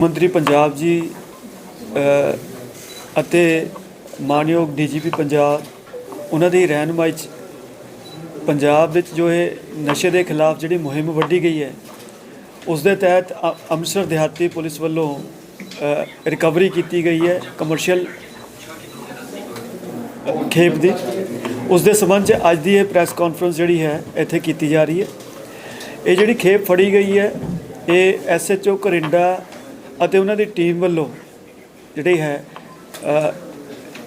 ਮੰਤਰੀ ਪੰਜਾਬ ਜੀ ਅਤੇ ਮਾਨਯੋਗ ਡੀਜੀਪੀ ਪੰਜਾਬ, ਉਹਨਾਂ ਦੀ ਰਹਿਨਮਾਈ 'ਚ ਪੰਜਾਬ ਵਿੱਚ ਜੋ ਇਹ ਨਸ਼ੇ ਦੇ ਖਿਲਾਫ ਜਿਹੜੀ ਮੁਹਿੰਮ ਵੱਢੀ ਗਈ ਹੈ, ਉਸ ਦੇ ਤਹਿਤ ਅ- ਅੰਮ੍ਰਿਤਸਰ ਦਿਹਾਤੀ ਪੁਲਿਸ ਵੱਲੋਂ ਰਿਕਵਰੀ ਕੀਤੀ ਗਈ ਹੈ ਕਮਰਸ਼ੀਅਲ ਖੇਪ ਦੀ। ਉਸ ਦੇ ਸੰਬੰਧ 'ਚ ਅੱਜ ਦੀ ਇਹ ਪ੍ਰੈਸ ਕਾਨਫਰੰਸ ਜਿਹੜੀ ਹੈ, ਇੱਥੇ ਕੀਤੀ ਜਾ ਰਹੀ ਹੈ। ਇਹ ਜਿਹੜੀ ਖੇਪ ਫੜੀ ਗਈ ਹੈ, ਇਹ ਐਸਐਚਓ ਕਰਿੰਡਾ ਅਤੇ ਉਹਨਾਂ ਦੀ ਟੀਮ ਵੱਲੋਂ ਜਿਹੜੀ ਹੈ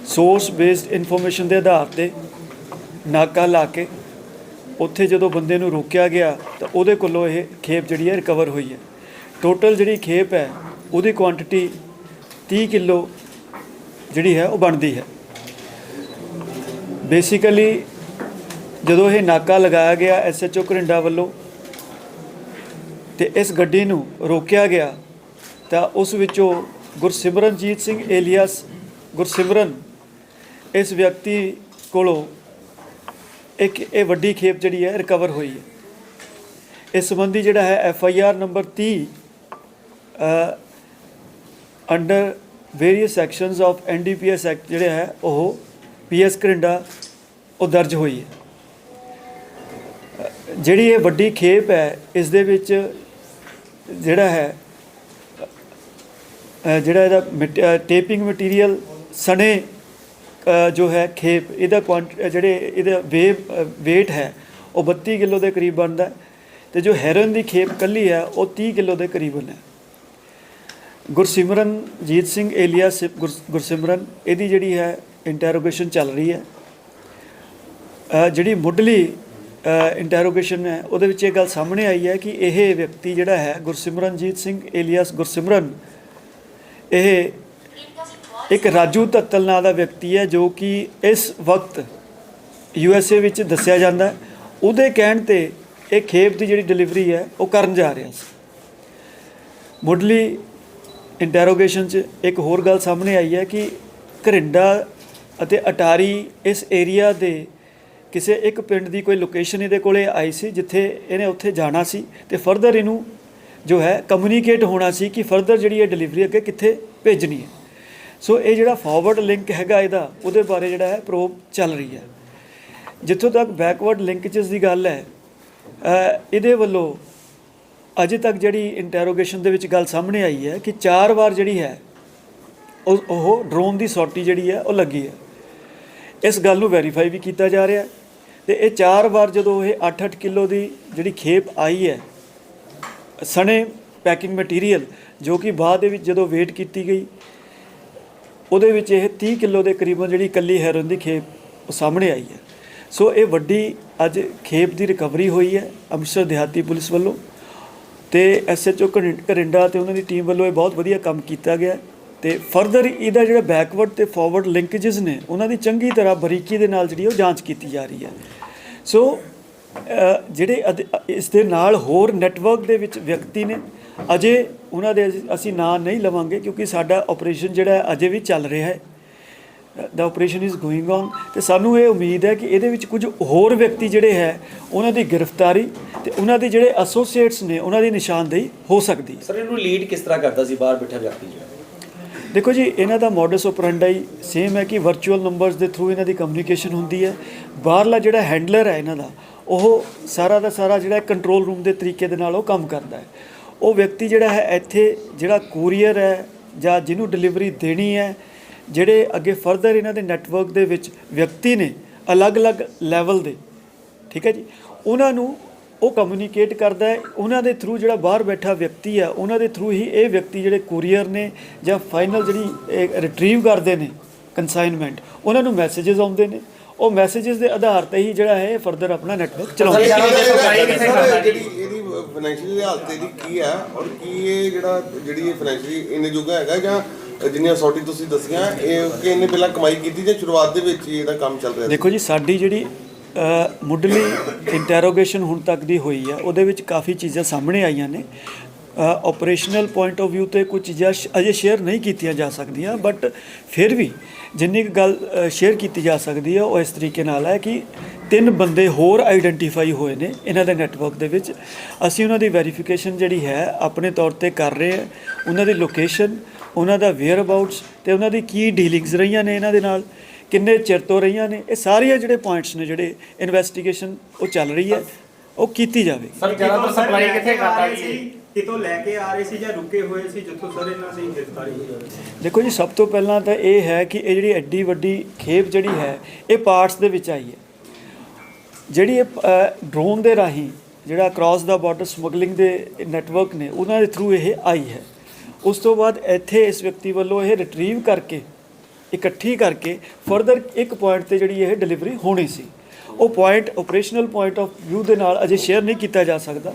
ਸੋਰਸ ਬੇਸਡ ਇਨਫੋਰਮੇਸ਼ਨ ਦੇ ਆਧਾਰ ਤੇ ਨਾਕਾ ਲਾ ਕੇ ਉੱਥੇ ਜਦੋਂ ਬੰਦੇ ਨੂੰ ਰੋਕਿਆ ਗਿਆ ਤਾਂ ਉਹਦੇ ਕੋਲੋਂ ਇਹ ਖੇਪ ਜਿਹੜੀ ਹੈ ਰਿਕਵਰ ਹੋਈ ਹੈ। ਟੋਟਲ ਜਿਹੜੀ ਖੇਪ ਹੈ, ਉਹਦੀ ਕੁਆਂਟੀਟੀ 30 ਕਿਲੋ ਜਿਹੜੀ ਹੈ ਉਹ ਬਣਦੀ ਹੈ। ਬੇਸਿਕਲੀ ਜਦੋਂ ਇਹ ਨਾਕਾ ਲਗਾਇਆ ਗਿਆ ਐਸਐਚਓ ਕਰਿੰਡਾ ਵੱਲੋਂ ਤੇ ਇਸ ਗੱਡੀ ਨੂੰ ਰੋਕਿਆ ਗਿਆ ਤਾਂ ਉਸ ਵਿੱਚੋਂ ਗੁਰਸਿਮਰਨਜੀਤ ਸਿੰਘ ਏਲੀਅਸ ਗੁਰਸਿਮਰਨ, ਇਸ ਵਿਅਕਤੀ ਕੋਲੋਂ ਇੱਕ ਇਹ ਵੱਡੀ ਖੇਪ ਜਿਹੜੀ ਹੈ ਰਿਕਵਰ ਹੋਈ ਹੈ। ਇਸ ਸੰਬੰਧੀ ਜਿਹੜਾ ਹੈ F I R number 30 under various sections of N D P S act ਜਿਹੜੇ ਹੈ ਉਹ ਪੀ ਐਸ ਕਰਿੰਡਾ ਉਹ ਦਰਜ ਹੋਈ ਹੈ। ਜਿਹੜੀ ਇਹ ਵੱਡੀ ਖੇਪ ਹੈ, ਇਸ ਦੇ ਵਿੱਚ ਜਿਹੜਾ ਹੈ ਜਿਹੜਾ ਇਹਦਾ ਟੇਪਿੰਗ ਮਟੀਰੀਅਲ ਸਣੇ ਜੋ ਹੈ ਖੇਪ, ਇਹਦਾ ਕੁਆਂਟ ਜਿਹੜੇ ਇਹਦਾ ਵੇਵ weight ਹੈ, ਉਹ 32 ਕਿਲੋ ਦੇ ਕਰੀਬ ਬਣਦਾ ਹੈ ਤੇ ਜੋ ਹੈਰਨ ਦੀ ਖੇਪ ਕੱਲੀ ਹੈ, ਉਹ 30 ਕਿਲੋ ਦੇ ਕਰੀਬ ਹੈ। ਗੁਰਸਿਮਰਨਜੀਤ ਸਿੰਘ ਏਲੀਆ ਸਿ- ਗੁਰ- ਗੁਰਸਿਮਰਨ, ਇਹਦੀ ਜਿਹੜੀ ਹੈ ਇੰਟਰੋਗੇਸ਼ਨ ਚੱਲ ਰਹੀ ਹੈ। ਜਿਹੜੀ ਮੁੱਢਲੀ ਇੰਟਰੋਗੇਸ਼ਨ ਹੈ, ਉਹਦੇ ਵਿੱਚ ਇਹ ਗੱਲ ਸਾਹਮਣੇ ਆਈ ਹੈ ਕਿ ਇਹ ਵਿਅਕਤੀ ਜਿਹੜਾ ਹੈ ਗੁਰਸਿਮਰਨਜੀਤ ਸਿੰਘ ਏਲੀਆਸ ਗੁਰਸਿਮਰਨ ਇਹ ਇੱਕ ਰਾਜੂ ਤੱਤਲ ਨਾਂ ਦਾ ਵਿਅਕਤੀ ਹੈ ਜੋ ਕਿ ਇਸ ਵਕਤ ਯੂ ਐਸ ਏ ਵਿੱਚ ਦੱਸਿਆ ਜਾਂਦਾ ਹੈ। ਉਹਦੇ ਕਹਿਣ ਤੇ ਇਹ ਖੇਪ ਦੀ ਜਿਹੜੀ ਡਿਲੀਵਰੀ ਹੈ, ਉਹ ਕਰਨ ਜਾ ਰਿਹਾ ਸੀ। ਮੁੱਢਲੀ ਇੰਟਰੋਗੇਸ਼ਨ 'ਚ ਇੱਕ ਹੋਰ ਗੱਲ ਸਾਹਮਣੇ ਆਈ ਹੈ ਕਿ ਘਰਿੰਡਾ ਅਤੇ ਅਟਾਰੀ ਇਸ ਏਰੀਆ ਦੇ ਕਿਸੇ ਇੱਕ ਪਿੰਡ ਦੀ ਕੋਈ ਲੋਕੇਸ਼ਨ ਇਹਦੇ ਕੋਲੇ ਆਈ ਸੀ, ਜਿੱਥੇ ਇਹਨੇ ਉੱਥੇ ਜਾਣਾ ਸੀ ਤੇ ਫਰਦਰ ਇਹਨੂੰ ਜੋ ਹੈ ਕਮਿਊਨੀਕੇਟ ਹੋਣਾ ਸੀ ਕਿ ਫਰਦਰ ਜਿਹੜੀ ਇਹ ਡਿਲੀਵਰੀ ਅੱਗੇ ਕਿੱਥੇ ਭੇਜਣੀ ਹੈ। ਸੋ ਇਹ ਜਿਹੜਾ ਫਾਰਵਰਡ ਲਿੰਕ ਹੈਗਾ ਇਹਦਾ, ਉਹਦੇ ਬਾਰੇ ਜਿਹੜਾ ਹੈ ਪ੍ਰੋਬ ਚੱਲ ਰਹੀ ਹੈ। ਜਿੱਥੋਂ ਤੱਕ ਬੈਕਵਰਡ ਲਿੰਕੇजेस ਦੀ ਗੱਲ ਹੈ ਇਹਦੇ ਵੱਲੋਂ ਅਜੇ ਤੱਕ ਜਿਹੜੀ ਇੰਟਰੋਗੇਸ਼ਨ ਦੇ ਵਿੱਚ ਗੱਲ ਸਾਹਮਣੇ ਆਈ ਹੈ ਕਿ ਚਾਰ ਵਾਰ ਜਿਹੜੀ ਹੈ, ਉਹ ਉਹ ਡਰੋਨ ਦੀ ਸੌਟੀ ਜਿਹੜੀ ਹੈ, ਉਹ ਲੱਗੀ ਹੈ। ਇਸ ਗੱਲ ਨੂੰ ਵੈਰੀਫਾਈ ਵੀ ਕੀਤਾ ਜਾ ਰਿਹਾ ਹੈ। ਤੇ ਇਹ ਚਾਰ ਵਾਰ ਜਦੋਂ ਇਹ 8-8 ਕਿਲੋ ਦੀ ਜਿਹੜੀ ਖੇਪ ਆਈ ਹੈ ਸਣੇ ਪੈਕਿੰਗ ਮਟੀਰੀਅਲ ਜੋ ਕਿ ਬਾਅਦ ਦੇ ਵਿੱਚ ਜਦੋਂ ਵੇਟ ਕੀਤੀ ਗਈ, ਉਹਦੇ ਵਿੱਚ ਇਹ 30 ਕਿਲੋ ਦੇ ਕਰੀਬਨ ਜਿਹੜੀ ਕੱਲੀ ਹੈਰੋਇਨ ਦੀ ਖੇਪ ਉਹ ਸਾਹਮਣੇ ਆਈ ਹੈ। ਸੋ ਇਹ ਵੱਡੀ ਅੱਜ ਖੇਪ ਦੀ ਰਿਕਵਰੀ ਹੋਈ ਹੈ ਅੰਮ੍ਰਿਤਸਰ ਦਿਹਾਤੀ ਪੁਲਿਸ ਵੱਲੋਂ ਤੇ ਐਸਐਚਓ ਕਰਿੰਡਾ ਤੇ ਉਹਨਾਂ ਦੀ ਟੀਮ ਵੱਲੋਂ ਇਹ ਬਹੁਤ ਵਧੀਆ ਕੰਮ ਕੀਤਾ ਗਿਆ ਹੈ ਤੇ ਫਰਦਰ ਇਹਦਾ ਜਿਹੜਾ ਬੈਕਵਰਡ ਤੇ ਫਾਰਵਰਡ ਲਿੰਕੇजेस ਨੇ, ਉਹਨਾਂ ਦੀ ਚੰਗੀ ਤਰ੍ਹਾਂ ਬਰੀਕੀ ਦੇ ਨਾਲ ਜਿਹੜੀ ਉਹ ਜਾਂਚ ਕੀਤੀ ਜਾ ਰਹੀ ਹੈ। ਸੋ ਜਿਹੜੇ ਇਸ ਦੇ ਨਾਲ ਹੋਰ ਨੈਟਵਰਕ ਦੇ ਵਿੱਚ ਵਿਅਕਤੀ ਨੇ ਅਜੇ ਉਹਨਾਂ ਦੇ ਅਸੀਂ- ਨਾਂ ਨਹੀਂ ਲਵਾਂਗੇ ਕਿਉਂਕਿ ਸਾਡਾ ਆਪਰੇਸ਼ਨ ਜਿਹੜਾ ਅਜੇ ਵੀ ਚੱਲ ਰਿਹਾ ਹੈ। ਦਾ ਆਪਰੇਸ਼ਨ ਇਜ਼ ਗੋਇੰਗ ਔਨ ਤੇ ਸਾਨੂੰ ਇਹ ਉਮੀਦ ਹੈ ਕਿ ਇਹਦੇ ਵਿੱਚ ਕੁਝ ਹੋਰ ਵਿਅਕਤੀ ਜਿਹੜੇ ਹੈ ਉਹਨਾਂ ਦੀ ਗ੍ਰਿਫਤਾਰੀ ਤੇ ਉਹਨਾਂ ਦੇ ਜਿਹੜੇ ਐਸੋਸੀਏਟਸ ਨੇ ਉਹਨਾਂ ਦੀ ਨਿਸ਼ਾਨਦੇਹੀ ਹੋ ਸਕਦੀ ਹੈ। ਸਰ ਇਹਨੂੰ ਲੀਡ ਕਿਸ ਤਰ੍ਹਾਂ ਕਰਦਾ ਸੀ ਬਾਹਰ ਬੈਠਾ ਵਿਅਕਤੀ ਜਿਹੜਾ? ਦੇਖੋ ਜੀ ਇਹਨਾਂ ਦਾ ਮੋਡਸ ਆਪਰੈਂਡਾਈ ਸੇਮ ਹੈ ਕਿ ਵਰਚੁਅਲ ਨੰਬਰਸ ਦੇ ਥਰੂ ਇਹਨਾਂ ਦੀ ਕਮਿਊਨੀਕੇਸ਼ਨ ਹੁੰਦੀ ਹੈ। ਬਾਹਰਲਾ ਜਿਹੜਾ ਹੈਂਡਲਰ ਹੈ ਇਹਨਾਂ ਦਾ ਉਹ ਸਾਰਾ ਦਾ ਸਾਰਾ ਜਿਹੜਾ ਕੰਟਰੋਲ ਰੂਮ ਦੇ ਤਰੀਕੇ ਦੇ ਨਾਲ ਉਹ ਕੰਮ ਕਰਦਾ ਹੈ। ਉਹ ਵਿਅਕਤੀ ਜਿਹੜਾ ਹੈ, ਇੱਥੇ ਜਿਹੜਾ ਕੋਰੀਅਰ ਹੈ ਜਾਂ ਜਿਹਨੂੰ ਡਿਲੀਵਰੀ ਦੇਣੀ ਹੈ, ਜਿਹੜੇ ਅੱਗੇ ਫਰਦਰ ਇਹਨਾਂ ਦੇ ਨੈਟਵਰਕ ਦੇ ਵਿੱਚ ਵਿਅਕਤੀ ਨੇ ਅਲੱਗ-ਅਲੱਗ ਲੈਵਲ ਦੇ, ਠੀਕ ਹੈ ਜੀ? ਉਹਨਾਂ ਨੂੰ ਉਹ ਕਮਿਊਨੀਕੇਟ ਕਰਦਾ ਹੈ। ਉਹਨਾਂ ਦੇ ਥਰੂ ਜਿਹੜਾ ਬਾਹਰ ਬੈਠਾ ਵਿਅਕਤੀ ਆ ਉਹਨਾਂ ਦੇ ਥਰੂ ਹੀ ਇਹ ਵਿਅਕਤੀ ਜਿਹੜੇ ਕੁਰੀਅਰ ਨੇ ਜਾਂ ਫਾਈਨਲ ਜਿਹੜੀ ਰਿਟਰੀਵ ਕਰਦੇ ਨੇ ਕਨਸਾਈਨਮੈਂਟ ਉਹਨਾਂ ਨੂੰ ਮੈਸੇजेस ਆਉਂਦੇ ਨੇ। ਉਹ ਮੈਸੇजेस ਦੇ ਆਧਾਰ ਤੇ ਹੀ ਜਿਹੜਾ ਹੈ ਫਰਦਰ ਆਪਣਾ ਨੈਟਵਰਕ ਚਲਾਉਂਦੇ? ਜਿਹੜੀ ਇਹਦੀ ਫਾਈਨੈਂਸ਼ੀਅਲੀ ਹਾਲਤ ਇਹਦੀ ਕੀ ਹੈ ਔਰ ਕੀ ਇਹ ਜਿਹੜਾ ਜਿਹੜੀ ਇਹ ਫਾਈਨੈਂਸ਼ੀਅਲੀ ਇੰਨੇ ਜੋਗਾ ਹੈਗਾ ਜਾਂ ਜਿੰਨੀਆਂ ਸੌਟੀ ਤੁਸੀਂ ਦੱਸੀਆਂ ਇਹ ਕਿ ਇਹਨੇ ਪਹਿਲਾਂ ਕਮਾਈ ਕੀਤੀ ਜਾਂ ਸ਼ੁਰੂਆਤ ਦੇ ਵਿੱਚ ਹੀ ਇਹਦਾ ਕੰਮ ਚੱਲ ਰਿਹਾ ਦੇਖੋ ਜੀ ਸਾਡੀ ਜਿਹੜੀ ਮੁੱਢਲੀ ਇੰਟਰੋਗੇਸ਼ਨ ਹੁਣ ਤੱਕ ਦੀ ਹੋਈ ਹੈ ਉਹਦੇ ਵਿੱਚ ਕਾਫੀ ਚੀਜ਼ਾਂ ਸਾਹਮਣੇ ਆਈਆਂ ਨੇ। ਆਪਰੇਸ਼ਨਲ ਪੁਆਇੰਟ ਆਫ View ਤੇ ਕੁਝ ਚੀਜ਼ਾਂ ਸ਼- ਅਜੇ ਸ਼ੇਅਰ ਨਹੀਂ ਕੀਤੀਆਂ ਜਾ ਸਕਦੀਆਂ ਬਟ ਫਿਰ ਵੀ ਜਿੰਨੀ ਕੁ ਗੱਲ ਸ਼ੇਅਰ ਕੀਤੀ ਜਾ ਸਕਦੀ ਹੈ ਉਹ ਇਸ ਤਰੀਕੇ ਨਾਲ ਹੈ ਕਿ ਤਿੰਨ ਬੰਦੇ ਹੋਰ ਆਈਡੈਂਟੀਫਾਈ ਹੋਏ ਨੇ ਇਹਨਾਂ ਦੇ ਨੈਟਵਰਕ ਦੇ ਵਿੱਚ। ਅਸੀਂ ਉਹਨਾਂ ਦੀ ਵੈਰੀਫਿਕੇਸ਼ਨ ਜਿਹੜੀ ਹੈ, ਆਪਣੇ ਤੌਰ ਤੇ ਕਰ ਰਹੇ ਹਾਂ। ਉਹਨਾਂ ਦੀ ਲੋਕੇਸ਼ਨ ਉਹਨਾਂ ਦਾ ਵੇਅਰ ਅਬਾਊਟਸ ਤੇ ਉਹਨਾਂ ਦੀ ਕੀ ਡੀਲਿੰਗਸ ਰਹੀਆਂ ਨੇ ਇਹਨਾਂ ਦੇ ਨਾਲ, ਕਿੰਨੇ ਚਿਰ ਤੋਂ ਰਹੀਆਂ ਨੇ, ਇਹ ਸਾਰੀਆਂ ਜਿਹੜੇ ਪੁਆਇੰਟਸ ਨੇ, ਜਿਹੜੇ ਇਨਵੈਸਟੀਗੇਸ਼ਨ ਉਹ ਚੱਲ ਰਹੀ ਹੈ, ਉਹ ਕੀਤੀ ਜਾਵੇ। ਸਰ, ਜ਼ਿਆਦਾਤਰ ਸਪਲਾਈ ਕਿੱਥੇ ਕਰਦਾ ਸੀ? ਕਿਤੋਂ ਲੈ ਕੇ ਆ ਰਹੇ ਸੀ ਜਾਂ ਰੁਕੇ ਹੋਏ ਸੀ ਜਿੱਥੋਂ ਸਰ ਇਹਨਾਂ ਦੀ ਗ੍ਰਿਫਤਾਰੀ ਹੋਈ ਦੇਖੋ ਜੀ, ਸਭ ਤੋਂ ਪਹਿਲਾਂ ਤਾਂ ਇਹ ਹੈ ਕਿ ਇਹ ਜਿਹੜੀ ਐਡੀ ਵੱਡੀ ਖੇਪ ਜਿਹੜੀ ਹੈ, ਇਹ ਪਾਰਟਸ ਦੇ ਵਿੱਚ ਆਈ ਹੈ। ਜਿਹੜੀ ਇਹ ਡਰੋਨ ਦੇ ਰਾਹੀਂ ਜਿਹੜਾ ਕ੍ਰਾਸ ਦਾ ਬਾਰਡਰ ਸਮਗਲਿੰਗ ਦੇ ਨੈਟਵਰਕ ਨੇ, ਉਹਨਾਂ ਦੇ ਥਰੂ ਇਹ ਆਈ ਹੈ। ਉਸ ਤੋਂ ਬਾਅਦ ਇੱਥੇ ਇਸ ਵਿਅਕਤੀ ਵੱਲੋਂ ਇਹ ਰਿਟਰੀਵ ਕਰਕੇ, ਇਕੱਠੀ ਕਰਕੇ ਫਰਦਰ ਇੱਕ ਪੁਆਇੰਟ ਤੇ ਜਿਹੜੀ ਇਹ ਡਿਲੀਵਰੀ ਹੋਣੀ ਸੀ। ਉਹ point operational point of View ਦੇ ਨਾਲ ਅਜੇ ਸ਼ੇਅਰ ਨਹੀਂ ਕੀਤਾ ਜਾ ਸਕਦਾ।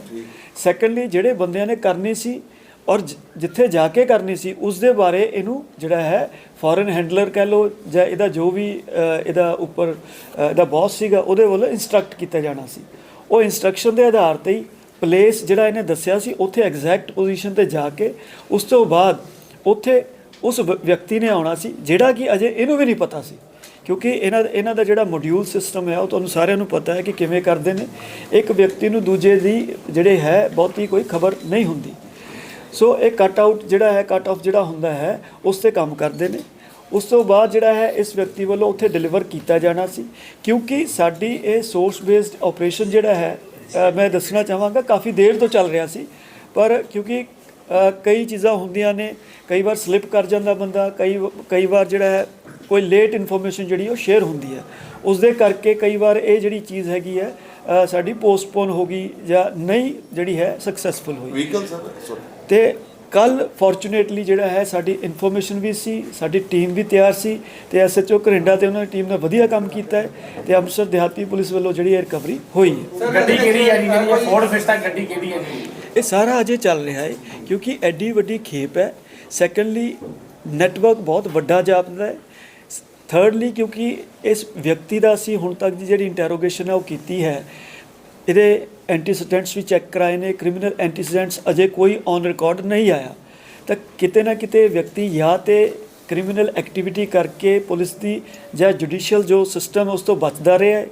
ਸੈਕੰਡਲੀ ਜਿਹੜੇ ਬੰਦਿਆਂ ਨੇ ਕਰਨੀ ਸੀ ਔਰ ਜ- ਜਿੱਥੇ ਜਾ ਕੇ ਕਰਨੀ ਸੀ ਉਸ ਦੇ ਬਾਰੇ ਇਹਨੂੰ ਜਿਹੜਾ ਹੈ ਫੋਰਨ ਹੈਂਡਲਰ ਕਹਿ ਲੋ ਜਾਂ ਇਹਦਾ ਜੋ ਵੀ ਇਹਦਾ ਉੱਪਰ ਇਹਦਾ ਬੌਸ ਸੀਗਾ, ਉਹਦੇ ਵੱਲੋਂ ਇਨਸਟਰਕਟ ਕੀਤਾ ਜਾਣਾ ਸੀ। ਉਹ ਇਨਸਟਰਕਸ਼ਨ ਦੇ ਆਧਾਰ ਤੇ ਹੀ ਪਲੇਸ ਜਿਹੜਾ ਇਹਨੇ ਦੱਸਿਆ ਸੀ, ਉੱਥੇ ਐਗਜ਼ੈਕਟ ਪੋਜੀਸ਼ਨ ਤੇ ਜਾ ਕੇ, ਉਸ ਤੋਂ ਬਾਅਦ ਉੱਥੇ ਉਸ ਵਿਅਕਤੀ ਨੇ ਆਉਣਾ ਸੀ, ਜਿਹੜਾ ਕਿ ਅਜੇ ਇਹਨੂੰ ਵੀ ਨਹੀਂ ਪਤਾ ਸੀ। ਕਿਉਂਕਿ ਇਹਨਾਂ ਇਹਨਾਂ ਦਾ ਜਿਹੜਾ ਮੋਡਿਊਲ ਸਿਸਟਮ ਹੈ, ਉਹ ਤੁਹਾਨੂੰ ਸਾਰਿਆਂ ਨੂੰ ਪਤਾ ਹੈ ਕਿ ਕਿਵੇਂ ਕਰਦੇ ਨੇ। ਇੱਕ ਵਿਅਕਤੀ ਨੂੰ ਦੂਜੇ ਦੀ ਜਿਹੜੇ ਹੈ, ਬਹੁਤੀ ਕੋਈ ਖਬਰ ਨਹੀਂ ਹੁੰਦੀ। ਸੋ ਇਹ ਕਟ ਆਊਟ ਜਿਹੜਾ ਹੈ ਕਟ ਆਫ ਜਿਹੜਾ ਹੁੰਦਾ ਹੈ, ਉਸ ਤੇ ਕੰਮ ਕਰਦੇ ਨੇ। ਉਸ ਤੋਂ ਬਾਅਦ ਜਿਹੜਾ ਹੈ, ਇਸ ਵਿਅਕਤੀ ਵੱਲੋਂ ਉੱਥੇ ਡਿਲੀਵਰ ਕੀਤਾ ਜਾਣਾ ਸੀ। ਕਿਉਂਕਿ ਸਾਡੀ ਇਹ ਸੋਰਸ ਬੇਸਡ ਆਪਰੇਸ਼ਨ ਜਿਹੜਾ ਹੈ ਮੈਂ ਦੱਸਣਾ ਚਾਹਾਂਗਾ, ਕਾਫੀ ਦੇਰ ਤੋਂ ਚੱਲ ਰਿਹਾ ਸੀ। ਪਰ ਕਿਉਂਕਿ ਕਈ ਚੀਜ਼ਾਂ ਹੁੰਦੀਆਂ ਨੇ ਕਈ ਵਾਰ ਸਲਿੱਪ ਕਰ ਜਾਂਦਾ ਬੰਦਾ ਕਈ ਕਈ ਵਾਰ ਜਿਹੜਾ ਹੈ ਕੋਈ ਲੇਟ ਇਨਫੋਰਮੇਸ਼ਨ ਜਿਹੜੀ ਉਹ ਸ਼ੇਅਰ ਹੁੰਦੀ ਹੈ। ਉਸ ਦੇ ਕਰਕੇ ਕਈ ਵਾਰ ਇਹ ਜਿਹੜੀ ਚੀਜ਼ ਹੈਗੀ ਹੈ ਸਾਡੀ ਪੋਸਟਪੋਨ ਹੋ ਗਈ ਜਾਂ ਨਹੀਂ ਜਿਹੜੀ ਹੈ ਸਕਸੈਸਫੁਲ ਹੋਈ। ਵਹੀਕਲ ਸਰ ਸੌਰੀ ਤੇ ਕੱਲ ਫੋਰਚੂਨੇਟਲੀ ਜਿਹੜਾ ਹੈ ਸਾਡੀ ਇਨਫੋਰਮੇਸ਼ਨ ਵੀ ਸੀ ਸਾਡੀ ਟੀਮ ਵੀ ਤਿਆਰ ਸੀ ਤੇ ਐਸਐਚਓ ਘਰਿੰਡਾ ਤੇ ਉਹਨਾਂ ਦੀ ਟੀਮ ਨੇ ਵਧੀਆ ਕੰਮ ਕੀਤਾ ਹੈ ਤੇ ਅੰਮ੍ਰਿਤਸਰ ਦਿਹਾਤੀ ਪੁਲਿਸ ਵੱਲੋਂ ਜਿਹੜੀ ਇਹ ਰਿਕਵਰੀ ਹੋਈ ਹੈ। ਗੱਡੀ ਕਿਹੜੀ ਹੈ ਜੀ? ਫੋਰਡ ਫਿਸਟਾ ਗੱਡੀ ਕਿਹੜੀ ਹੈ ਜੀ? ਇਹ ਸਾਰਾ ਅਜੇ ਚੱਲ ਰਿਹਾ ਹੈ, ਕਿਉਂਕਿ ਐਡੀ ਵੱਡੀ ਖੇਪ ਹੈ। ਸੈਕੰਡਲੀ ਨੈਟਵਰਕ ਬਹੁਤ ਵੱਡਾ ਜਾਪਦਾ ਹੈ। ਥਰਡਲੀ ਕਿਉਂਕਿ ਇਸ ਵਿਅਕਤੀ ਦਾ ਅਸੀਂ ਹੁਣ ਤੱਕ ਦੀ ਜਿਹੜੀ ਇੰਟਰੋਗੇਸ਼ਨ ਹੈ ਉਹ ਕੀਤੀ ਹੈ। ਇਹਦੇ ਐਂਟੀਸੀਡੈਂਟਸ ਵੀ ਚੈੱਕ ਕਰਾਏ ਨੇ ਕ੍ਰਿਮੀਨਲ ਐਂਟੀਸੀਡੈਂਟਸ ਅਜੇ ਕੋਈ ਔਨ ਰਿਕਾਰਡ ਨਹੀਂ ਆਇਆ। ਤਾਂ ਕਿਤੇ ਨਾ ਕਿਤੇ ਵਿਅਕਤੀ ਜਾਂ ਤੇ ਕ੍ਰਿਮੀਨਲ ਐਕਟੀਵਿਟੀ ਕਰਕੇ ਪੁਲਿਸ ਦੀ ਜਾਂ ਜੁਡੀਸ਼ੀਅਲ ਜੋ ਸਿਸਟਮ ਉਸ ਤੋਂ ਬਚਦਾ ਰਿਹਾ ਹੈ।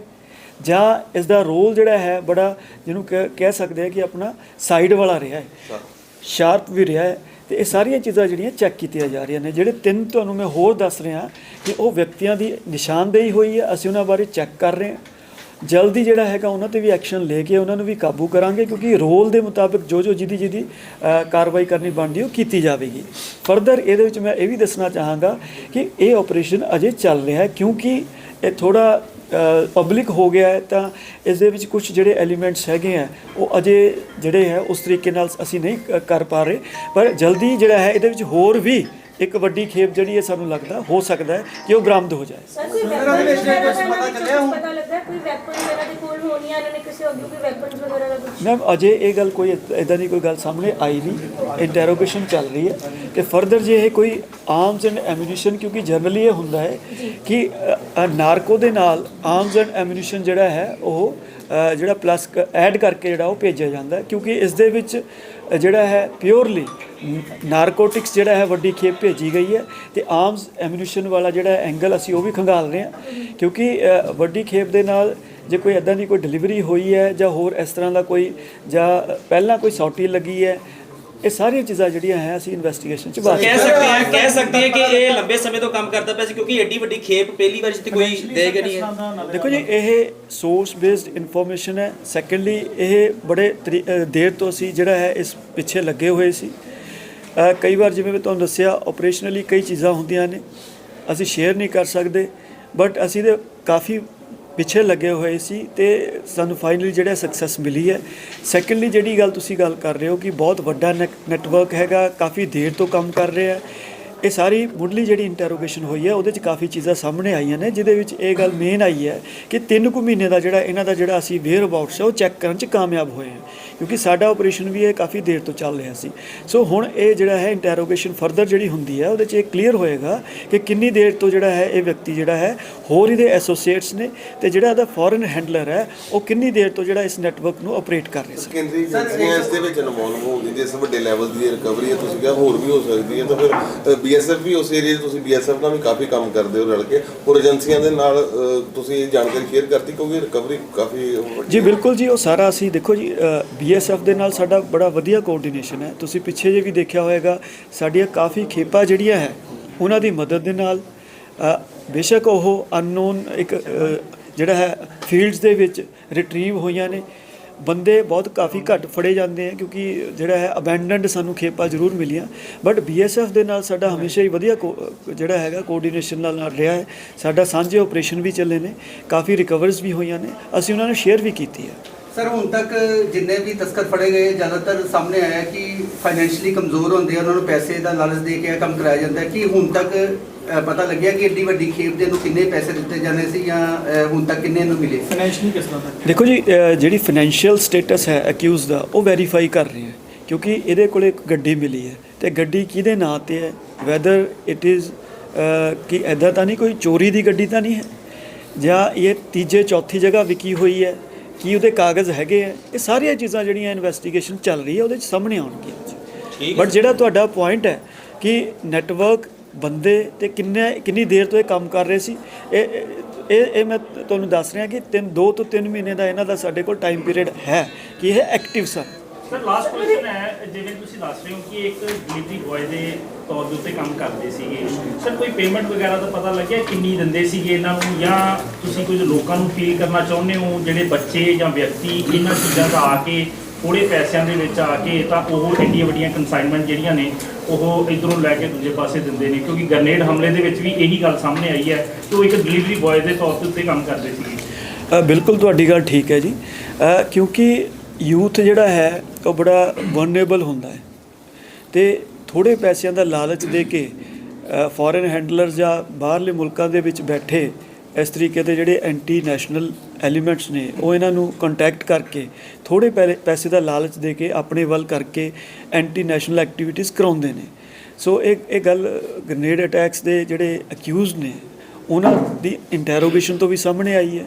ਜਾਂ ਇਸ ਦਾ ਰੋਲ ਜਿਹੜਾ ਹੈ ਬੜਾ ਜਿਹਨੂੰ ਕਹਿ ਸਕਦੇ ਆ ਕਿ ਆਪਣਾ ਸਾਈਡ ਵਾਲਾ ਰਿਹਾ ਹੈ। ਸ਼ਾਰਪ ਵੀ ਰਿਹਾ ਹੈ ਤੇ ਇਹ ਸਾਰੀਆਂ ਚੀਜ਼ਾਂ ਜਿਹੜੀਆਂ ਚੈੱਕ ਕੀਤੀਆਂ ਜਾ ਰਹੀਆਂ ਨੇ ਜਿਹੜੇ ਤਿੰਨ ਤੁਹਾਨੂੰ ਮੈਂ ਹੋਰ ਦੱਸ ਰਿਹਾ ਕਿ ਉਹ ਵਿਅਕਤੀਆਂ ਦੀ ਨਿਸ਼ਾਨਦੇਹੀ ਹੋਈ ਹੈ ਅਸੀਂ ਉਹਨਾਂ ਬਾਰੇ ਚੈੱਕ ਕਰ ਰਹੇ ਹਾਂ। ਜਲਦੀ ਜਿਹੜਾ ਹੈਗਾ ਉਹਨਾਂ ਤੇ ਵੀ ਐਕਸ਼ਨ ਲੈ ਕੇ ਉਹਨਾਂ ਨੂੰ ਵੀ ਕਾਬੂ ਕਰਾਂਗੇ ਕਿਉਂਕਿ ਰੋਲ ਦੇ ਮੁਤਾਬਿਕ ਜੋ ਜੋ ਜਿਹਦੀ ਜਿਹਦੀ ਕਾਰਵਾਈ ਕਰਨੀ ਬਣਦੀ ਉਹ ਕੀਤੀ ਜਾਵੇਗੀ। ਫਰਦਰ ਇਹਦੇ ਵਿੱਚ ਮੈਂ ਇਹ ਵੀ ਦੱਸਣਾ ਚਾਹਾਂਗਾ ਕਿ ਇਹ ਆਪਰੇਸ਼ਨ ਅਜੇ ਚੱਲ ਰਿਹਾ ਹੈ ਕਿਉਂਕਿ ਇਹ ਥੋੜਾ ਪਬਲਿਕ ਹੋ ਗਿਆ ਹੈ, ਤਾਂ ਇਸ ਦੇ ਵਿੱਚ ਕੁਝ ਜਿਹੜੇ ਐਲੀਮੈਂਟਸ ਹੈਗੇ ਆ ਉਹ ਅਜੇ ਜਿਹੜੇ ਹੈ, ਉਸ ਤਰੀਕੇ ਨਾਲ ਅਸੀਂ ਨਹੀਂ ਕ- ਕਰ ਪਾ ਰਹੇ। ਪਰ ਜਲਦੀ ਜਿਹੜਾ ਹੈ, ਇਹਦੇ ਵਿੱਚ ਹੋਰ ਵੀ ਇੱਕ ਵੱਡੀ ਖੇਪ ਜਿਹੜੀ ਹੈ ਸਾਨੂੰ ਲੱਗਦਾ ਹੋ ਸਕਦਾ ਹੈ ਕਿ ਉਹ ਬਰਾਮਦ ਹੋ ਜਾਏ। ਸਰ ਕੋਈ ਵੈਪਨ ਵਗੈਰਾ ਦਾ ਪਤਾ ਚੱਲਿਆ ਹੁਣ? ਪਤਾ ਲੱਗਾ ਕੋਈ ਵੈਪਨ ਵਗੈਰਾ ਦੇ ਕੋਲ ਹੋਣੀ ਆ ਇਹਨਾਂ ਨੇ ਕਿਸੇ ਅੱਗੇ ਕੋਈ ਵੈਪਨ ਵਗੈਰਾ ਦਾ ਕੁਝ ਮੈਮ ਅਜੇ ਇਹ ਗੱਲ ਕੋਈ ਇਦਾਂ ਦੀ ਕੋਈ ਗੱਲ ਸਾਹਮਣੇ ਆਈ ਨਹੀਂ। ਇੰਟਰੋਗੇਸ਼ਨ ਚੱਲ ਰਹੀ ਹੈ। ਤੇ ਫਰਦਰ ਜੇ ਇਹ ਕੋਈ ਆਰਮਸ ਐਂਡ ਐਮੂਨੀਸ਼ਨ ਕਿਉਂਕਿ ਜਨਰਲੀ ਇਹ ਹੁੰਦਾ ਹੈ ਕਿ ਨਾਰਕੋ ਦੇ ਨਾਲ ਆਰਮਸ ਐਂਡ ਐਮੂਨੀਸ਼ਨ ਜਿਹੜਾ ਹੈ ਉਹ ਜਿਹੜਾ ਪਲੱਸ ਐਡ ਕਰਕੇ ਜਿਹੜਾ ਉਹ ਭੇਜਿਆ ਜਾਂਦਾ ਕਿਉਂਕਿ ਇਸ ਦੇ ਵਿੱਚ ਜਿਹੜਾ ਹੈ ਪਿਓਰਲੀ ਨਾਰਕੋਟਿਕਸ ਜਿਹੜਾ ਹੈ ਵੱਡੀ ਖੇਪ ਭੇਜੀ ਗਈ ਹੈ ਤੇ ਆਰਮਸ ਐਮੂਨੀਸ਼ਨ ਵਾਲਾ ਜਿਹੜਾ ਐਂਗਲ ਅਸੀਂ ਉਹ ਵੀ ਖੰਗਾਲ ਰਹੇ ਹਾਂ। ਕਿਉਂਕਿ ਵੱਡੀ ਖੇਪ ਦੇ ਨਾਲ ਜੇ ਕੋਈ ਇਦਾਂ ਦੀ ਕੋਈ ਡਿਲੀਵਰੀ ਹੋਈ ਹੈ ਜਾਂ ਹੋਰ ਇਸ ਤਰ੍ਹਾਂ ਦਾ ਕੋਈ ਜਾਂ ਪਹਿਲਾਂ ਕੋਈ ਸੌਟੀ ਲੱਗੀ ਹੈ ਇਹ ਸਾਰੀਆਂ ਚੀਜ਼ਾਂ ਜਿਹੜੀਆਂ ਹੈ ਅਸੀਂ ਇਨਵੈਸਟੀਗੇਸ਼ਨ ਚ ਬਾਤ ਕਹਿ ਸਕਦੇ ਹਾਂ ਕਹਿ ਸਕਦੇ ਹਾਂ ਕਿ ਇਹ ਲੰਬੇ ਸਮੇਂ ਤੋਂ ਕੰਮ ਕਰਦਾ ਪਿਆ ਸੀ ਕਿਉਂਕਿ ਐਡੀ ਵੱਡੀ ਖੇਪ ਪਹਿਲੀ ਵਾਰ ਜਿੱਤੇ ਕੋਈ ਦੇਗਾ ਨਹੀਂ ਹੈ। ਦੇਖੋ ਜੀ ਇਹ ਸੋਰਸ ਬੇਸਡ ਇਨਫੋਰਮੇਸ਼ਨ ਹੈ। ਸੈਕੰਡਲੀ ਇਹ ਬੜੇ ਦੇਰ ਤੋਂ ਅਸੀਂ ਜਿਹੜਾ ਹੈ ਇਸ ਪਿੱਛੇ ਲੱਗੇ ਹੋਏ ਸੀ। ਕਈ ਵਾਰ ਜਿਵੇਂ ਮੈਂ ਤੁਹਾਨੂੰ ਦੱਸਿਆ ਆਪਰੇਸ਼ਨਲੀ ਕਈ ਚੀਜ਼ਾਂ ਹੁੰਦੀਆਂ ਨੇ ਅਸੀਂ ਸ਼ੇਅਰ ਨਹੀਂ ਕਰ ਸਕਦੇ ਬਟ ਅਸੀਂ ਤੇ ਕਾਫੀ ਪਿੱਛੇ ਲੱਗੇ ਹੋਏ ਸੀ ਤੇ ਸਾਨੂੰ ਫਾਈਨਲੀ ਜਿਹੜਾ ਸਕਸੈਸ ਮਿਲੀ ਹੈ। ਸੈਕੰਡਲੀ ਜਿਹੜੀ ਗੱਲ ਤੁਸੀਂ ਗੱਲ ਕਰ ਰਹੇ ਹੋ ਕਿ ਬਹੁਤ ਵੱਡਾ ਨੈਟਵਰਕ ਹੈਗਾ, ਕਾਫੀ ਦੇਰ ਤੋਂ ਕੰਮ ਕਰ ਰਿਹਾ ਹੈ। ਇਹ ਸਾਰੀ ਮੁੱਢਲੀ ਜਿਹੜੀ ਇੰਟਰੋਗੇਸ਼ਨ ਹੋਈ ਹੈ, ਉਹਦੇ 'ਚ ਕਾਫੀ ਚੀਜ਼ਾਂ ਸਾਹਮਣੇ ਆਈਆਂ ਨੇ, ਜਿਹਦੇ ਵਿੱਚ ਇਹ ਗੱਲ ਮੇਨ ਆਈ ਹੈ ਕਿ ਤਿੰਨ ਕੁ ਮਹੀਨੇ ਦਾ ਜਿਹੜਾ ਇਹਨਾਂ ਦਾ ਜਿਹੜਾ ਅਸੀਂ ਵੇਅਰ ਅਬਾਊਟਸ ਹੈ, ਉਹ ਚੈੱਕ ਕਰਨ 'ਚ ਕਾਮਯਾਬ ਹੋਏ ਹਾਂ। ਕਿਉਂਕਿ ਸਾਡਾ ਆਪਰੇਸ਼ਨ ਵੀ ਇਹ ਕਾਫੀ ਦੇਰ ਤੋਂ ਚੱਲ ਰਿਹਾ ਸੀ। ਸੋ ਹੁਣ ਇਹ ਜਿਹੜਾ ਹੈ ਇੰਟਰੋਗੇਸ਼ਨ ਫਰਦਰ ਜਿਹੜੀ ਹੁੰਦੀ ਹੈ ਉਹਦੇ 'ਚ ਇਹ ਕਲੀਅਰ ਹੋਏਗਾ ਕਿ ਕਿੰਨੀ ਦੇਰ ਤੋਂ ਜਿਹੜਾ ਹੈ ਇਹ ਵਿਅਕਤੀ ਜਿਹੜਾ ਹੈ ਹੋਰ ਇਹਦੇ ਐਸੋਸੀਏਟਸ ਨੇ ਤੇ ਜਿਹੜਾ ਇਹਦਾ ਫੋਰਨ ਹੈਂਡਲਰ ਹੈ ਉਹ ਕਿੰਨੀ ਦੇਰ ਤੋਂ ਜਿਹੜਾ ਇਸ ਨੈਟਵਰਕ ਨੂੰ ਆਪਰੇਟ ਕਰ ਰਿਹਾ ਸੀ। ਕੇਂਦਰੀ ਏਜੰਸੀਆਂ ਇਸ ਦੇ ਵਿੱਚ ਇਨਵੋਲਵ ਹੋ ਗਈ ਜੇ ਇਸ ਵੱਡੇ ਲੈਵਲ ਦੀ ਰਿਕਵਰੀ ਹੈ ਤੁਸੀਂ ਕਿਹਾ ਹੋਰ ਵੀ ਹੋ ਸਕਦੀ ਹੈ ਤਾਂ ਫਿਰ ਬੀਐਸਐਫ ਵੀ ਉਸ ਏਰੀਆ ਤੁਸੀਂ ਬੀਐਸਐਫ ਨਾਲ ਵੀ ਕਾਫੀ ਕੰਮ ਕਰਦੇ ਹੋ ਰਲ ਕੇ। ਹੋਰ ਏਜੰਸੀਆਂ ਦੇ ਨਾਲ ਤੁਸੀਂ ਇਹ ਜਾਣਕਾਰੀ ਸ਼ੇਅਰ ਕਰਤੀ ਕਿਉਂਕਿ ਰਿਕਵਰੀ ਕਾਫੀ ਜੀ ਬਿਲਕੁਲ ਜੀ ਉਹ ਸਾਰਾ ਅਸੀਂ ਦੇਖੋ ਜੀ ਬੀਐਸਐਫ ਦੇ ਨਾਲ ਸਾਡਾ ਬੜਾ ਵਧੀਆ ਕੋਆਰਡੀਨੇਸ਼ਨ ਹੈ। ਤੁਸੀਂ ਪਿੱਛੇ ਜੇ ਵੀ ਦੇਖਿਆ ਹੋਵੇਗਾ, ਸਾਡੀਆਂ ਕਾਫੀ ਖੇਪਾਂ ਜਿਹੜੀਆਂ ਹੈ, ਉਹਨਾਂ ਦੀ ਮਦਦ ਦੇ ਨਾਲ ਬੇਸ਼ੱਕ ਉਹ ਅਨਨੋਨ ਇੱਕ ਜਿਹੜਾ ਹੈ ਫੀਲਡਸ ਦੇ ਵਿੱਚ ਰਿਟਰੀਵ ਹੋਈਆਂ ਨੇ। ਬੰਦੇ ਬਹੁਤ ਕਾਫੀ ਘੱਟ ਫੜੇ ਜਾਂਦੇ ਆ ਕਿਉਂਕਿ ਜਿਹੜਾ ਹੈ ਅਬੈਂਡਨਡ ਸਾਨੂੰ ਖੇਪਾਂ ਜ਼ਰੂਰ ਮਿਲੀਆਂ। ਬਟ ਬੀਐਸਐਫ ਦੇ ਨਾਲ ਸਾਡਾ ਹਮੇਸ਼ਾ ਹੀ ਵਧੀਆ ਕੋ- ਜਿਹੜਾ ਹੈਗਾ ਕੋਆਰਡੀਨੇਸ਼ਨ ਨਾਲ ਨਾਲ ਰਿਹਾ ਹੈ। ਸਾਡਾ ਸਾਂਝੇ ਆਪਰੇਸ਼ਨ ਵੀ ਚੱਲੇ ਨੇ, ਕਾਫੀ ਰਿਕਵਰਸ ਵੀ ਹੋਈਆਂ ਨੇ। ਅਸੀਂ ਉਹਨਾਂ ਨੂੰ ਸ਼ੇਅਰ ਵੀ ਕੀਤੀ ਹੈ। ਸਰ ਹੁਣ ਤੱਕ ਜਿੰਨੇ ਵੀ ਤਸਕਰ ਫੜੇ ਗਏ ਜ਼ਿਆਦਾਤਰ ਸਾਹਮਣੇ ਆਇਆ ਕਿ ਫਾਈਨੈਂਸ਼ੀਅਲੀ ਕਮਜ਼ੋਰ ਹੁੰਦੇ ਆ ਉਹਨਾਂ ਨੂੰ ਪੈਸੇ ਦਾ ਲਾਲਚ ਦੇ ਕੇ ਇਹ ਕੰਮ ਕਰਾਇਆ ਜਾਂਦਾ ਹੈ। ਕਿ ਹੁਣ ਤੱਕ ਅ, ਪਤਾ ਲੱਗਿਆ ਕਿ ਏਡੀ ਵੱਡੀ ਖੇਪ ਦੇ ਨੂੰ ਕਿੰਨੇ ਪੈਸੇ ਦਿੱਤੇ ਜਾਣੇ ਸੀ ਜਾਂ ਅ, ਹੁਣ ਤੱਕ ਕਿੰਨੇ ਨੂੰ ਮਿਲੇ? ਫਾਈਨੈਂਸ਼ਲੀ ਕਿਸ ਤਰ੍ਹਾਂ ਦਾ ਦੇਖੋ ਜੀ ਅਹ ਜਿਹੜੀ ਫਾਈਨੈਂਸ਼ੀਅਲ ਸਟੇਟਸ ਹੈ ਅਕਿਊਜ਼ ਦਾ ਉਹ ਵੈਰੀਫਾਈ ਕਰ ਰਹੇ ਹੈ ਕਿਉਂਕਿ ਇਹਦੇ ਕੋਲੇ ਇੱਕ ਗੱਡੀ ਮਿਲੀ ਹੈ। ਤੇ ਗੱਡੀ ਕਿਹਦੇ ਨਾਂ ਤੇ ਹੈ? ਵੈਦਰ ਇਟ ਇਜ਼ ਕਿ ਐਦਾਂ ਤਾਂ ਨਹੀਂ ਕੋਈ ਚੋਰੀ ਦੀ ਗੱਡੀ ਤਾਂ ਨਹੀਂ ਹੈ? ਜਾਂ ਇਹ ਤੀਜੇ ਚੌਥੀ ਜਗ੍ਹਾ ਵਿਕੀ ਹੋਈ ਹੈ? ਕੀ ਉਹਦੇ ਕਾਗਜ਼ ਹੈਗੇ ਹੈ ਇਹ ਸਾਰੀਆਂ ਚੀਜ਼ਾਂ ਜਿਹੜੀਆਂ ਇਨਵੈਸਟੀਗੇਸ਼ਨ ਚੱਲ ਰਹੀ ਹੈ ਉਹਦੇ ਚ ਸਾਹਮਣੇ ਆਉਣਗੀਆਂ ਬਟ ਜਿਹੜਾ ਤੁਹਾਡਾ ਪੁਆਇੰਟ ਹੈ ਕਿ ਨੈਟਵਰਕ ਬੰਦੇ ਤੇ ਕਿੰਨੇ ਕਿੰਨੀ ਦੇਰ ਤੋਂ ਇਹ ਕੰਮ ਕਰ ਰਹੇ ਸੀ ਇਹ ਇਹ ਇਹ ਮੈਂ ਤੁਹਾਨੂੰ ਦੱਸ ਰਿਹਾ ਕਿ 3 2 ਤੋਂ 3 ਮਹੀਨੇ ਦਾ ਇਹਨਾਂ ਦਾ ਸਾਡੇ ਕੋਲ ਟਾਈਮ ਪੀਰੀਅਡ ਹੈ ਕਿ ਇਹ ਐਕਟਿਵ ਸਨ। ਸਰ ਲਾਸਟ ਕੁਐਸਚਨ ਹੈ ਜਿਵੇਂ ਤੁਸੀਂ ਦੱਸ ਰਹੇ ਹੋ ਕਿ ਇੱਕ ਡਿਲੀਵਰੀ ਬॉय ਦੇ ਤੌਰ ਦੇ ਉੱਤੇ ਕੰਮ ਕਰਦੇ ਸੀਗੇ। ਸਰ, ਕੋਈ ਪੇਮੈਂਟ ਵਗੈਰਾ ਦਾ ਪਤਾ ਲੱਗਿਆ ਕਿੰਨੀ ਦਿੰਦੇ ਸੀਗੇ ਇਹਨਾਂ ਨੂੰ? ਜਾਂ ਤੁਸੀਂ ਕੁਝ ਲੋਕਾਂ ਨੂੰ ਫੀਲ ਕਰਨਾ ਚਾਹੁੰਦੇ ਹੋ? ਜਿਹੜੇ ਬੱਚੇ ਜਾਂ ਵਿਅਕਤੀ, ਇਹਨਾਂ ਚੀਜ਼ਾਂ ਦਾ ਆ ਕੇ ਥੋੜੇ ਪੈਸਿਆਂ ਦੇ ਵਿੱਚ ਆ ਕੇ ਤਾਂ ਉਹ ਇੰਡੀਆਂ ਵੱਡੀਆਂ ਕਨਸਾਈਨਮੈਂਟ ਜਿਹੜੀਆਂ ਨੇ, ਉਹ ਇਧਰੋਂ ਲੈ ਕੇ ਦੂਜੇ ਪਾਸੇ ਦਿੰਦੇ ਨੇ। ਕਿਉਂਕਿ ਗ੍ਰਨੇਡ ਹਮਲੇ ਦੇ ਵਿੱਚ ਵੀ ਇਹੀ ਗੱਲ ਸਾਹਮਣੇ ਆਈ ਹੈ ਕਿ ਉਹ ਇੱਕ ਡਿਲੀਵਰੀ ਬॉय ਦੇ ਤੌਰ ਦੇ ਉੱਤੇ ਕੰਮ ਕਰਦੇ ਸੀਗੇ। ਬਿਲਕੁਲ ਤੁਹਾਡੀ ਗੱਲ ਠੀਕ ਹੈ ਜੀ। ਕਿਉਂਕਿ ਯੂਥ ਜਿਹੜਾ ਹੈ, ਉਹ ਬੜਾ ਵਰਨੇਬਲ ਹੁੰਦਾ ਹੈ। ਤੇ ਥੋੜੇ ਪੈਸਿਆਂ ਦਾ ਲਾਲਚ ਦੇ ਕੇ ਫੋਰਨ ਹੈਂਡਲਰ ਜਾਂ ਬਾਹਰਲੇ ਮੁਲਕਾਂ ਦੇ ਵਿੱਚ ਬੈਠੇ ਇਸ ਤਰੀਕੇ ਦੇ ਜਿਹੜੇ ਐਂਟੀ ਨੈਸ਼ਨਲ ਐਲੀਮੈਂਟਸ ਨੇ, ਉਹ ਇਹਨਾਂ ਨੂੰ ਕੰਟੈਕਟ ਕਰਕੇ ਥੋੜੇ ਪੈਸੇ ਦਾ ਲਾਲਚ ਦੇ ਕੇ ਆਪਣੇ ਵੱਲ ਕਰਕੇ ਐਂਟੀ ਨੈਸ਼ਨਲ ਐਕਟੀਵਿਟੀਜ਼ ਕਰਾਉਂਦੇ ਨੇ। ਸੋ ਇਹ ਇਹ ਗੱਲ ਗ੍ਰੇਨੇਡ ਅਟੈਕਸ ਦੇ ਜਿਹੜੇ ਅਕਿਊਜ਼ ਨੇ, ਉਹਨਾਂ ਦੀ ਇੰਟਰੋਗੇਸ਼ਨ ਤੋਂ ਵੀ ਸਾਹਮਣੇ ਆਈ ਹੈ।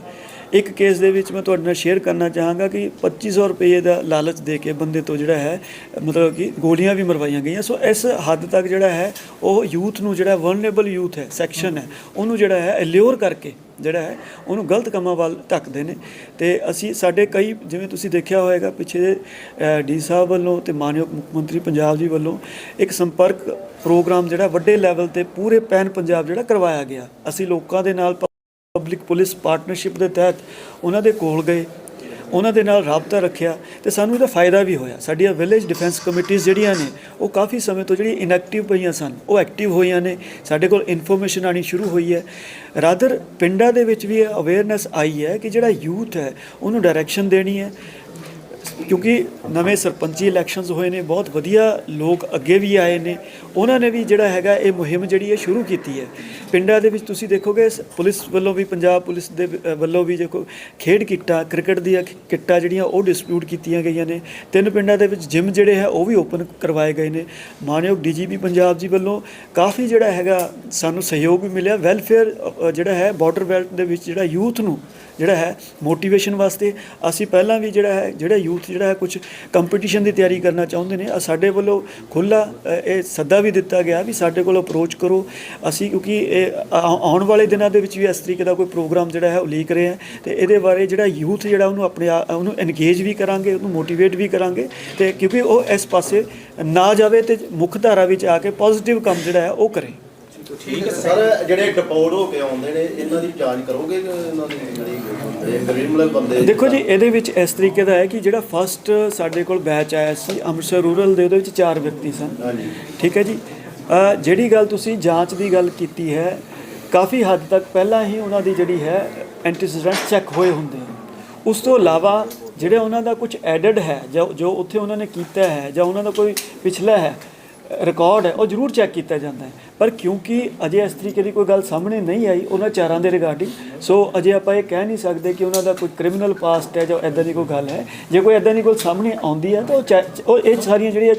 ਇੱਕ ਕੇਸ ਦੇ ਵਿੱਚ ਮੈਂ ਤੁਹਾਡੇ ਨਾਲ ਸ਼ੇਅਰ ਕਰਨਾ ਚਾਹਾਂਗਾ ਕਿ 2500 ਰੁਪਏ ਦਾ ਲਾਲਚ ਦੇ ਕੇ ਬੰਦੇ ਤੋਂ ਜਿਹੜਾ ਹੈ, ਮਤਲਬ ਕਿ ਗੋਲੀਆਂ ਵੀ ਮਰਵਾਈਆਂ ਗਈਆਂ। ਸੋ ਇਸ ਹੱਦ ਤੱਕ ਜਿਹੜਾ ਹੈ, ਉਹ ਯੂਥ ਨੂੰ ਜਿਹੜਾ ਵਰਨੇਬਲ ਯੂਥ ਹੈ ਸੈਕਸ਼ਨ ਹੈ, ਉਹਨੂੰ ਜਿਹੜਾ ਹੈ ਅਲਿਓਰ ਕਰਕੇ ਜਿਹੜਾ ਹੈ, ਉਹਨੂੰ ਗਲਤ ਕੰਮਾਂ ਵੱਲ ਧੱਕਦੇ ਨੇ। ਤੇ ਅਸੀਂ ਸਾਡੇ ਕਈ, ਜਿਵੇਂ ਤੁਸੀਂ ਦੇਖਿਆ ਹੋਵੇਗਾ ਪਿੱਛੇ ਡੀ ਸਾਹਿਬ ਵੱਲੋਂ ਤੇ ਮਾਨਯੋਗ ਮੁੱਖ ਮੰਤਰੀ ਪੰਜਾਬ ਜੀ ਵੱਲੋਂ ਇੱਕ ਸੰਪਰਕ ਪ੍ਰੋਗਰਾਮ ਜਿਹੜਾ ਵੱਡੇ ਲੈਵਲ ਤੇ ਪੂਰੇ ਪੈਨ ਪੰਜਾਬ ਜਿਹੜਾ ਕਰਵਾਇਆ ਗਿਆ। ਅਸੀਂ ਲੋਕਾਂ ਦੇ ਨਾਲ ਪਬਲਿਕ ਪੁਲਿਸ ਪਾਰਟਨਰਸ਼ਿਪ ਦੇ ਤਹਿਤ ਉਹਨਾਂ ਦੇ ਕੋਲ ਗਏ, ਉਹਨਾਂ ਦੇ ਨਾਲ ਰਾਬਤਾ ਰੱਖਿਆ ਤੇ ਸਾਨੂੰ ਇਹਦਾ ਫਾਇਦਾ ਵੀ ਹੋਇਆ। ਸਾਡੀਆਂ ਵਿਲੇਜ ਡਿਫੈਂਸ ਕਮੇਟੀਆਂ ਜਿਹੜੀਆਂ ਨੇ, ਉਹ ਕਾਫੀ ਸਮੇਂ ਤੋਂ ਜਿਹੜੀ ਇਨਐਕਟਿਵ ਪਈਆਂ ਸਨ, ਉਹ ਐਕਟਿਵ ਹੋਈਆਂ ਨੇ। ਸਾਡੇ ਕੋਲ ਇਨਫੋਰਮੇਸ਼ਨ ਆਣੀ ਸ਼ੁਰੂ ਹੋਈ ਹੈ। ਰਾਦਰ ਪਿੰਡਾਂ ਦੇ ਵਿੱਚ ਵੀ ਇਹ ਅਵੇਅਰਨੈਸ ਆਈ ਹੈ ਕਿ ਜਿਹੜਾ ਯੂਥ ਹੈ, ਉਹਨੂੰ ਡਾਇਰੈਕਸ਼ਨ ਦੇਣੀ ਹੈ। ਕਿਉਂਕਿ ਨਵੇਂ ਸਰਪੰਚੀ ਇਲੈਕਸ਼ਨਸ ਹੋਏ ਨੇ, ਬਹੁਤ ਵਧੀਆ ਲੋਕ ਅੱਗੇ ਵੀ ਆਏ ਨੇ। ਉਹਨਾਂ ਨੇ ਵੀ ਜਿਹੜਾ ਹੈਗਾ, ਇਹ ਮੁਹਿੰਮ ਜਿਹੜੀ ਹੈ, ਸ਼ੁਰੂ ਕੀਤੀ ਹੈ। ਪਿੰਡਾਂ ਦੇ ਵਿੱਚ ਤੁਸੀਂ ਦੇਖੋਗੇ, ਸ- ਪੁਲਿਸ ਵੱਲੋਂ ਵੀ, ਪੰਜਾਬ ਪੁਲਿਸ ਦੇ ਵੱਲੋਂ ਵੀ ਦੇਖੋ, ਖੇਡ ਕਿੱਟਾਂ, ਕ੍ਰਿਕਟ ਦੀਆਂ ਕਿੱਟਾਂ ਜਿਹੜੀਆਂ, ਉਹ ਡਿਸਪਿਊਟ ਕੀਤੀਆਂ ਗਈਆਂ ਨੇ। ਤਿੰਨ ਪਿੰਡਾਂ ਦੇ ਵਿੱਚ ਜਿਮ ਜਿਹੜੇ ਹੈ, ਉਹ ਵੀ ਓਪਨ ਕਰਵਾਏ ਗਏ ਨੇ। ਮਾਨਯੋਗ ਡੀਜੀਪੀ ਪੰਜਾਬ ਜੀ ਵੱਲੋਂ ਕਾਫੀ ਜਿਹੜਾ ਹੈਗਾ, ਸਾਨੂੰ ਸਹਿਯੋਗ ਵੀ ਮਿਲਿਆ। ਵੈਲਫੇਅਰ ਜਿਹੜਾ ਹੈ ਬਾਰਡਰ ਬੈਲਟ ਦੇ ਵਿੱਚ ਜਿਹੜਾ ਯੂਥ ਨੂੰ ਜਿਹੜਾ ਹੈ ਮੋਟੀਵੇਸ਼ਨ ਵਾਸਤੇ ਅਸੀਂ ਪਹਿਲਾਂ ਵੀ ਜਿਹੜਾ ਹੈ, ਜਿਹੜਾ ਯੂਥ ਜਿਹੜਾ ਹੈ ਕੁਝ ਕੰਪੀਟੀਸ਼ਨ ਦੀ ਤਿਆਰੀ ਕਰਨਾ ਚਾਹੁੰਦੇ ਨੇ। ਸਾਡੇ ਵੱਲੋਂ ਖੁੱਲਾ ਇਹ ਸੱਦਾ ਵੀ ਦਿੱਤਾ ਗਿਆ ਵੀ ਸਾਡੇ ਕੋਲ ਅਪਰੋਚ ਕਰੋ। ਅਸੀਂ ਕਿਉਂਕਿ ਇਹ ਆ- ਆਉਣ ਵਾਲੇ ਦਿਨਾਂ ਦੇ ਵਿੱਚ ਵੀ ਇਸ ਤਰੀਕੇ ਦਾ ਕੋਈ ਪ੍ਰੋਗਰਾਮ ਜਿਹੜਾ ਹੈ ਉਹ ਲੀਕ ਰਹੇ ਹੈ। ਤੇ ਇਹਦੇ ਬਾਰੇ ਜਿਹੜਾ ਯੂਥ ਜਿਹੜਾ ਉਹਨੂੰ ਆਪਣੇ ਆ- ਉਹਨੂੰ ਐਨਗੇਜ ਵੀ ਕਰਾਂਗੇ, ਉਹਨੂੰ ਮੋਟੀਵੇਟ ਵੀ ਕਰਾਂਗੇ। ਤੇ ਕਿਉਂਕਿ ਉਹ ਇਸ ਪਾਸੇ ਨਾ ਜਾਵੇ ਤੇ ਮੁੱਖ ਧਾਰਾ ਵਿੱਚ ਆ ਕੇ ਪੋਜ਼ਿਟਿਵ ਕੰਮ ਜਿਹੜਾ ਹੈ ਉਹ ਕਰੇ। ਸਰ, ਜਿਹੜੇ ਡਿਪੋਰਟ ਹੋ ਕੇ ਆਉਂਦੇ ਨੇ, ਇਹਨਾਂ ਦੀ ਜਾਂਚ ਕਰੋਗੇ ਕਿ ਇਹਨਾਂ ਦੀ ਬੰਦੇ ਦੇਖੋ ਜੀ ਇਹਦੇ ਵਿੱਚ ਇਸ ਤਰੀਕੇ ਦਾ ਹੈ ਕਿ ਜਿਹੜਾ ਫਸਟ ਸਾਡੇ ਕੋਲ ਬੈਚ ਆਇਆ ਸੀ ਅੰਮ੍ਰਿਤਸਰ ਰੂਰਲ ਦੇ ਉਹਦੇ ਵਿੱਚ ਚਾਰ ਵਿਅਕਤੀ ਸਨ। ਹਾਂਜੀ। ਠੀਕ ਹੈ ਜੀ? ਜਿਹੜੀ ਗੱਲ ਤੁਸੀਂ ਜਾਂਚ ਦੀ ਗੱਲ ਕੀਤੀ ਹੈ ਕਾਫੀ ਹੱਦ ਤੱਕ ਪਹਿਲਾਂ ਹੀ ਉਹਨਾਂ ਦੀ ਜਿਹੜੀ ਹੈ ਐਂਟੀਸੀਡੈਂਟ ਚੈੱਕ ਹੋਏ ਹੁੰਦੇ ਹਨ ਉਸ ਤੋਂ ਇਲਾਵਾ ਜਿਹੜਾ ਉਹਨਾਂ ਦਾ ਕੁਝ ਐਡਡ ਹੈ ਜਾਂ ਜੋ ਉੱਥੇ ਉਹਨਾਂ ਨੇ ਕੀਤਾ ਹੈ ਜਾਂ ਉਹਨਾਂ ਦਾ ਕੋਈ ਪਿਛਲਾ ਹੈ ਰਿਕਾਰਡ ਹੈ, ਉਹ ਜ਼ਰੂਰ ਚੈੱਕ ਕੀਤਾ ਜਾਂਦਾ ਹੈ। ਪਰ ਕਿਉਂਕਿ ਅਜੇ ਇਸ ਤਰੀਕੇ ਦੀ ਕੋਈ ਗੱਲ ਸਾਹਮਣੇ ਨਹੀਂ ਆਈ, ਉਹਨਾਂ ਚਾਰਾਂ ਦੇ ਰਿਗਾਰਡਿੰਗ ਸੋ ਅਜੇ ਆਪਾਂ ਇਹ ਕਹਿ ਨਹੀਂ ਸਕਦੇ ਕਿ ਉਹਨਾਂ ਦਾ ਕੋਈ ਕ੍ਰਿਮੀਨਲ ਪਾਸਟ ਹੈ ਜਾਂ ਐਦਾਂ ਦੀ ਕੋਈ ਗੱਲ ਹੈ। ਜੇ ਕੋਈ ਐਦਾਂ ਦੀ ਕੋਈ ਸਾਹਮਣੇ ਆਉਂਦੀ ਹੈ, ਤਾਂ ਉਹ ਚੈ- ਉਹ ਇਹ ਸਾਰੀਆਂ ਜਿਹੜੀਆਂ